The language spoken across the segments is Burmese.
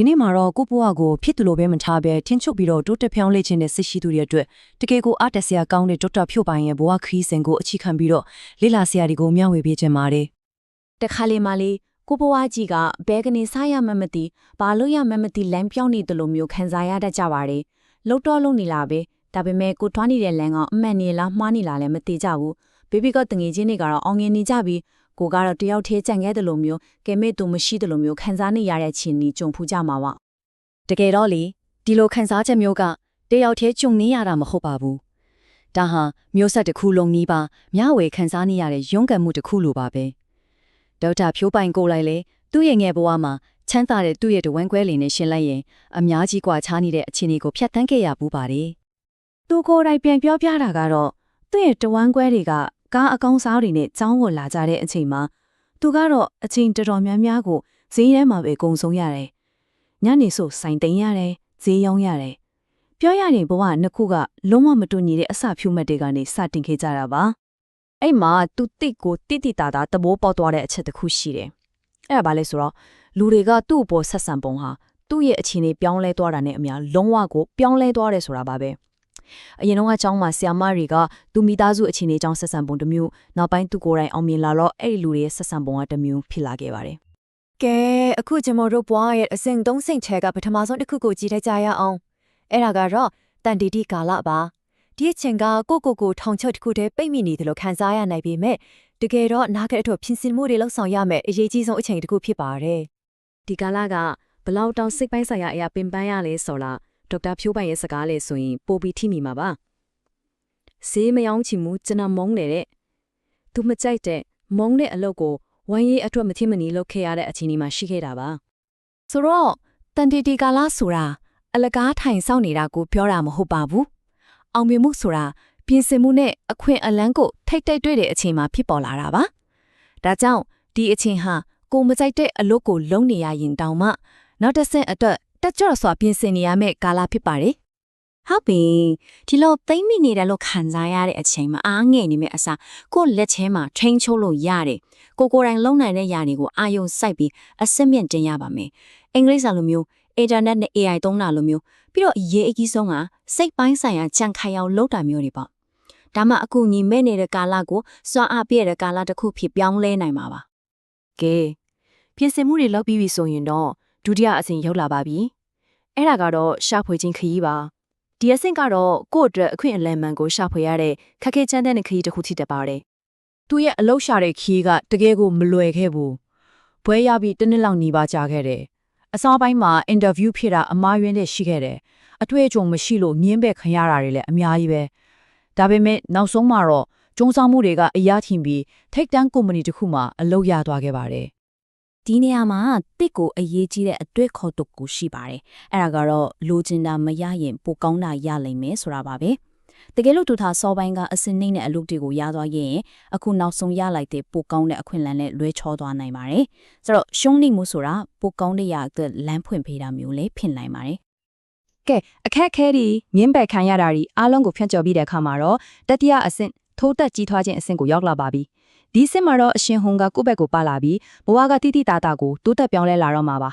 ဒီနေ့မှာတော့ကိုယ့်ဘဝကိုဖြစ်သူလိုပဲမထားပဲထင်းချုပ်ပြီးတော့တိုးတက်ဖြောင်းလဲခြင်းနဲ့ဆစ်ရှိသူတွေအတွက်တကယ်ကိုအားတက်စရာကောင်းတဲ့ဒေါက်တာဖြို့ပိုင်ရဲ့ဘဝခရီးစဉ်ကိုအခြေခံပြီးတော့လေ့လာစရာတွေကိုမျှဝေပေးခြင်းပါတယ်တခါလေမှလေကိုဘွားကြီးကဘဲကနေစားရမှမသိဘာလို့ရမှမသိလမ်းပြောင်းနေတယ်လို့မျိုးခံစားရတတ်ကြပါတယ်လှုပ်တော့လုံနေလာပဲဒါပေမဲ့ကိုထွားနေတဲ့လမ်းကအမှန်နေလားမှားနေလားလည်းမသိကြဘူးဘေဘီကတငယ်ချင်းတွေကတော့အောင်ငင်နေကြပြီး ကိုကတော့တယောက်သေးကြံခဲ့တယ်လို့မျိုးကဲမဲ့သူမရှိတယ်လို့မျိုးခံစားနေရတဲ့ချင်းကြီးကြုံဖူးကြမှာပါတကယ်တော့လေဒီလိုခံစားချက်မျိုးကတယောက်သေးကြုံနေရတာမဟုတ်ပါဘူးဒါဟာမျိုးဆက်တစ်ခုလုံးနီးပါမျှဝေခံစားနေရတဲ့ရုန်းကန်မှုတစ်ခုလိုပါပဲဒေါက်တာဖြိုးပိုင်ကိုလိုက်လေသူ့ရဲ့ငယ်ဘဝမှာချမ်းသာတဲ့သူ့ရဲ့တဝန်းကွဲလင်းနဲ့ရှင်လိုက်ရင်အများကြီးကွာခြားနေတဲ့အခြေအနေကိုဖျက်ဆီးခဲ့ရပူပါတယ်သူကိုယ်တိုင်ပြန်ပြောပြတာကတော့သူ့ရဲ့တဝန်းကွဲတွေက ကားအကောင်းစားတွေနဲ့ကြောင်းကိုလာကြတဲ့အချိန်မှာသူကတော့အချိန်တော်တော်များများကိုဈေးထဲမှာပဲကုံဆုံးရတယ်။ညနေဆိုဆိုင်သိမ်းရတယ်ဈေးရောင်းရတယ်။ပြောရရင်ဘဝနှစ်ခုကလုံးဝမတူညီတဲ့အစဖြူမှတ်တွေကနေစတင်ခဲ့ကြတာပါ။အဲ့မှာသူတိတ်ကိုတိတိတာတာသဘောပေါက်သွားတဲ့အချက်တစ်ခုရှိတယ်။အဲ့ဒါဘာလဲဆိုတော့လူတွေကသူ့အပေါ်ဆက်ဆံပုံဟာသူ့ရဲ့အခြေအနေပြောင်းလဲသွားတာနဲ့အများလုံးဝကိုပြောင်းလဲသွားတယ်ဆိုတာပါပဲ။ အရင်တော့အကြောင်းမှာဆီယာမတွေကသူမိသားစုအခြေအနေအကြောင်းဆက်ဆံပုံတစ်မျိုးနောက်ပိုင်းသူကိုယ်တိုင်အောင်မြင်လာတော့အဲ့ဒီလူတွေရဲ့ဆက်ဆံပုံကတစ်မျိုးဖြစ်လာခဲ့ပါတယ်ကဲအခုကျွန်တော်တို့ဘွားရဲ့အစင်သုံးစင်ချက်ကပထမဆုံးတစ်ခုကိုကြည့်ထိုက်ကြရအောင်အဲ့ဒါကတော့တန်တီတီကာလပါဒီအချိန်ကကိုကိုကိုထောင်ချုပ်တစ်ခုတည်းပိတ်မိနေတယ်လို့ခံစားရနိုင်ပေမဲ့တကယ်တော့နားကအတွက်ပြင်ဆင်မှုတွေလှုပ်ဆောင်ရမယ်အရေးကြီးဆုံးအချိန်တစ်ခုဖြစ်ပါတယ်ဒီကာလကဘလောက်တောင်စိတ်ပိုင်းဆိုင်ရာအရာပင်ပန်းရလဲဆိုတော့ ဒေါက်တာဖြိုးပိုင်ရဲ့စကားလေးဆိုရင်ပိုပြီးထိမိမှာပါဈေးမယောင်းချင်ဘူးကျွန်တော်မုန်းတယ်တဲ့သူမကြိုက်တဲ့မုန်းတဲ့အလုပ်ကိုဝမ်းရေးအတွက်မထင်မနီလုပ်ခဲ့ရတဲ့အခြေအနေမှာရှိခဲ့တာပါဆိုတော့တန်တီတီကာလဆိုတာအလကားထိုင်ဆောင်နေတာကိုပြောတာမဟုတ်ပါဘူးအောင်မြင်မှုဆိုတာပြင်ဆင်မှုနဲ့အခွင့်အလန်းကိုထိတ်တိတ်တွေ့တဲ့အချိန်မှာဖြစ်ပေါ်လာတာပါဒါကြောင့်ဒီအချိန်ဟာကိုမကြိုက်တဲ့အလုပ်ကိုလုံးနေရရင်တောင်မှနောက်တစ်ဆင့်အတွက် တက်ကြွစွာပြင်ဆင်နေရမယ့်ကာလဖြစ်ပါတယ်ဟုတ်ပြီဒီလိုသိမ့်မိနေတယ်လို့ခံစားရတဲ့အချိန်မှာအားငယ်နေမဲ့အစားကိုယ့်လက်ထဲမှာထိန်းချုပ်လို့ရတယ်ကိုကိုယ်တိုင်လုံနိုင်တဲ့ຢာတွေကိုအာယုံစိုက်ပြီးအစစ်မြင့်တင်ရပါမယ်အင်္ဂလိပ်စာလိုမျိုးအင်တာနက်နဲ့ AI သုံးတာလိုမျိုးပြီးတော့အရေးအကြီးဆုံးကစိတ်ပိုင်းဆိုင်ရာကြံခိုင်အောင်လုပ်တာမျိုးတွေပေါ့ဒါမှအခုညီမဲ့နေတဲ့ကာလကိုစွမ်းအားပြည့်တဲ့ကာလတစ်ခုဖြစ်ပြောင်းလဲနိုင်မှာပါကဲပြင်ဆင်မှုတွေလုပ်ပြီးပြီဆိုရင်တော့ဒုတိယအဆင့်ရောက်လာပါပြီ အဲ့ဒါကတော့ရှာဖွေခြင်းခရီးပါဒီအဆင့်ကတော့ကိုယ့်အတွက်အခွင့်အလမ်းမှန်ကိုရှာဖွေရတဲ့ခက်ခဲချမ်းတဲ့ခရီးတစ်ခုဖြစ်တတ်ပါတယ်သူရဲ့အလောက်ရှာတဲ့ခရီးကတကယ်ကိုမလွယ်ခဲ့ဘူးဘွဲရပြီးတစ်နှစ်လောက်ညီပါကြာခဲ့တယ်အစောပိုင်းမှာအင်တာဗျူးဖြစ်တာအမှားယွင်းတဲ့ရှိခဲ့တယ်အတွေ့အကြုံမရှိလို့ငင်းပဲခံရတာတွေလည်းအများကြီးပဲဒါပေမဲ့နောက်ဆုံးမှာတော့ကျုံဆောင်မှုတွေကအရာထင်ပြီးထိတ်တန်းကုမ္ပဏီတစ်ခုမှအလုပ်ရသွားခဲ့ပါတယ် ဒီနေရာမှာတစ်ကိုအရေးကြီးတဲ့အတွေ့ခေါ်တုကိုရှိပါတယ်။အဲ့ဒါကတော့လိုချင်တာမရရင်ပိုကောင်းတာရလိမ့်မယ်ဆိုတာပါပဲ။တကယ်လို့သူသာစောပိုင်းကအစင်းနှိမ့်တဲ့အလုပ်တွေကိုရသွားရင်အခုနောက်ဆုံးရလိုက်တဲ့ပိုကောင်းတဲ့အခွင့်အလမ်းနဲ့လွဲချောသွားနိုင်ပါတယ်။ဆိုတော့ရှုံးနေမှုဆိုတာပိုကောင်းတဲ့ရအတွက်လမ်းဖွင့်ပေးတာမျိုးလည်းဖြစ်နိုင်ပါတယ်ကဲအခက်အခဲတွေငင်းပယ်ခံရတာတွေအားလုံးကိုဖြန့်ကျော်ပြီးတဲ့အခါမှာတော့တတိယအဆင့်ထိုးတက်ကြီးထွားခြင်းအဆင့်ကိုရောက်လာပါပြီ ဒီအဆင့်မှာတော့အရှင်ဟွန်ကကိုယ့်ဘက်ကိုပါလာပြီးဘဝကတိတိတာတာကိုတိုးတက်ပြောင်းလဲလာတော့မှာပါ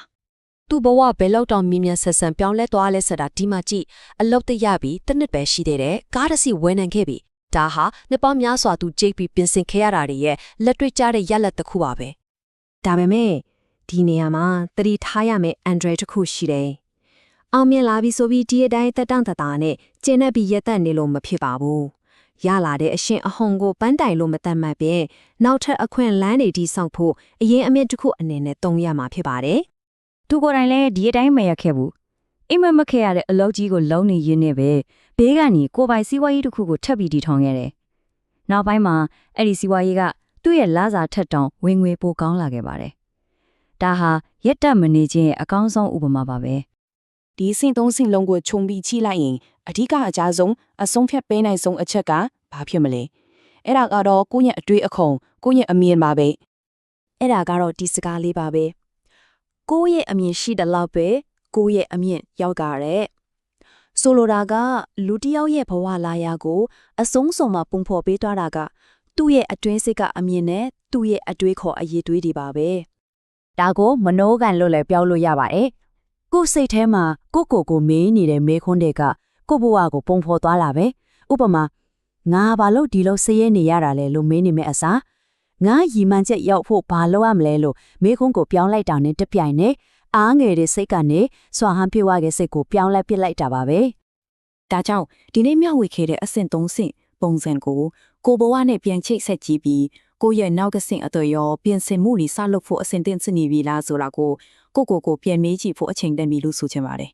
သူ့ဘဝဘယ်လောက်တောင်မြင်မြန်ဆက်ဆန်ပြောင်းလဲသွားလဲဆိုတာဒီမှာကြည့်အလုတ်တရပြီးတစ်နှစ်ပဲရှိသေးတယ်ကားတစ်စီးဝယ်နိုင်ခဲ့ပြီဒါဟာနှစ်ပေါင်းများစွာသူကြိတ်ပြီးပြင်ဆင်ခဲ့ရတာတွေရဲ့လက်တွေ့ကျတဲ့ရက်လက်တစ်ခုပါပဲဒါပေမဲ့ဒီနေရာမှာတတိထားရမယ့်အန်ဒရတစ်ခုရှိတယ်။အောင်မြင်လာပြီဆိုပြီးဒီအတိုင်းတက်တန့်တတာနဲ့ကျင်းနေပြီးရက်သက်နေလို့မဖြစ်ပါဘူး။ ရလာတဲ့အရှင်အဟုန်ကိုပန်းတိုင်လို့မတတ်မှတ်ပဲနောက်ထပ်အခွင့်လန်းတွေဒီဆောင်ဖို့အရင်အမြင့်တစ်ခုအနေနဲ့သုံးရမှာဖြစ်ပါတယ်သူကိုယ်တိုင်လည်းဒီအတိုင်းမရခဲ့ဘူးအိမ်မက်မခဲ့ရတဲ့အလုပ်ကြီးကိုလုံးနေရင်းနဲ့ပဲဘေးကနေကိုယ်ပိုင်စီးပွားရေးတစ်ခုကိုထပ်ပြီးတည်ထောင်ခဲ့တယ်နောက်ပိုင်းမှာအဲ့ဒီစီးပွားရေးကသူ့ရဲ့လစာထက်တောင်ဝင်ငွေပိုကောင်းလာခဲ့ပါတယ်ဒါဟာရက်တက်မနေခြင်းရဲ့အကောင်းဆုံးဥပမာပါပဲ ဒီစင်သုံးစင်လုံးကိုခြုံပြီးချိလိုက်ရင်အဓိကအကြဆုံးအဆုံးဖြတ်ပေးနိုင်ဆုံးအချက်ကဘာဖြစ်မလဲအဲ့ဒါကတော့ကိုယ့်ရဲ့အတွေ့အခုံကိုယ့်ရဲ့အမြင်ပါပဲအဲ့ဒါကတော့ဒီစကားလေးပါပဲကိုယ့်ရဲ့အမြင်ရှိတဲ့လောက်ပဲကိုယ့်ရဲ့အမြင်ရောက်ကြတဲ့ဆိုလိုတာကလူတစ်ယောက်ရဲ့ဘဝလာရကို အဆုံးစုံမှာပုံဖော်ပေးသွားတာက သူ့ရဲ့အတွင်းစိတ်ကအမြင်နဲ့သူ့ရဲ့အတွေးခေါ်အရေးတွေးတွေပါပဲဒါကိုမနိုးကန်လို့လည်းပြောလို့ရပါတယ် ကိုယ်စိတ်ထဲမှာကိုယ့်ကိုယ်ကိုမေးနေတဲ့မေးခွန်းတွေကကိုယ့်ဘဝကိုပုံဖော်သွားလာပဲဥပမာငါဘာလို့ဒီလိုစရဲနေရတာလဲလို့မေးနေမယ့်အစားငါရီမှန်ချက်ရောက်ဖို့ဘာလုပ်ရမလဲလို့မေးခွန်းကိုပြောင်းလိုက်တာနဲ့တပြိုင်နက်အားငယ်တဲ့စိတ်ကနေစွာဟန်ပြေဝတဲ့စိတ်ကိုပြောင်းလဲပစ်လိုက်တာပါပဲဒါကြောင့်ဒီနေ့မျှဝေခဲ့တဲ့အဆင့်၃ဆင့်ပုံစံကိုကိုဘဝနဲ့ပြန်ချိတ်ဆက်ကြည့်ပြီးကိုယ့်ရဲ့နောက်ကဆင့်အတော်ရောပြင်ဆင်မှုတွေစလုပ်ဖို့အဆင်သင့်စနေပြီလားဆိုတာကို ကိုကိုကိုပြန်မေးကြည့်ဖို့အချိန်တန်ပြီလို့ဆိုချင်ပါတယ်